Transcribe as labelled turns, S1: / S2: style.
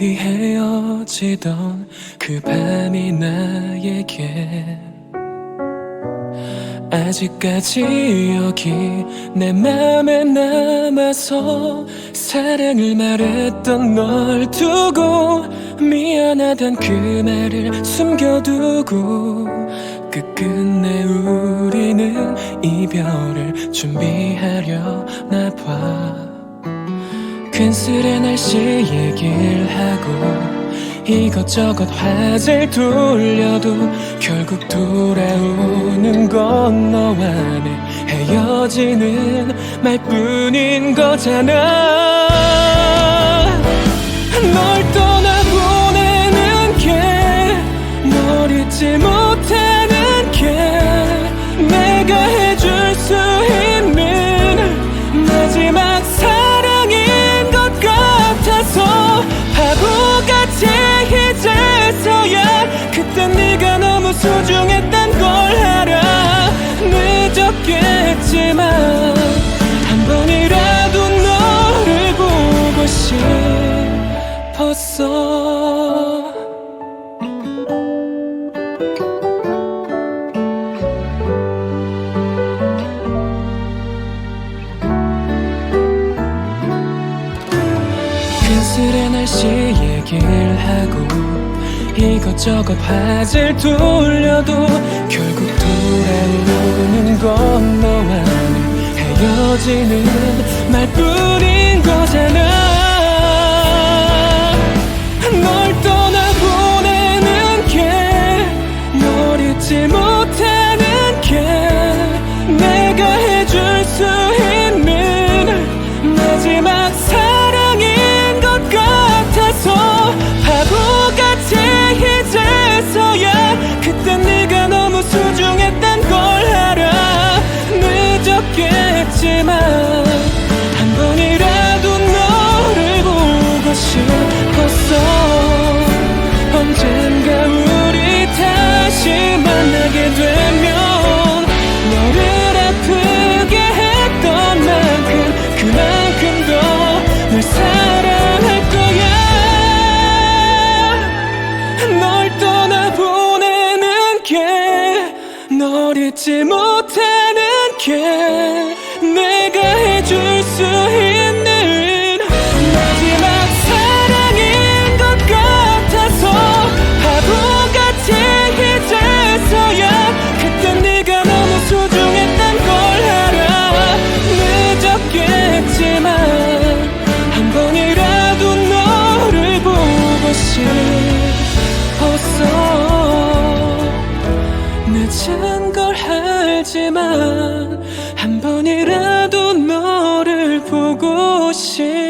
S1: 우리 헤어지던 그 밤이 나에게 아직까지 여기 내 맘에 남아서 사랑을 말했던 널 두고 미안하단 그 말을 숨겨두고 끝끝내 우리는 이별을 준비하려나 봐 근슬의 날씨 얘기를 하고 이것저것 화제를 돌려도 결국 돌아오는 건 너와 내 헤어지는 말뿐인 거잖아 소중했단 걸 알아. 늦었겠지만 한 번이라도 너를 보고 싶었어. 근슬의 날씨 얘기를 하고 이것저것 화제를 돌려도 결국 돌아오는 건 너와 내 헤어지는 널 떠나보내는 게 널 잊지 못하는 게 알지만 한 번이라도 너를 보고 싶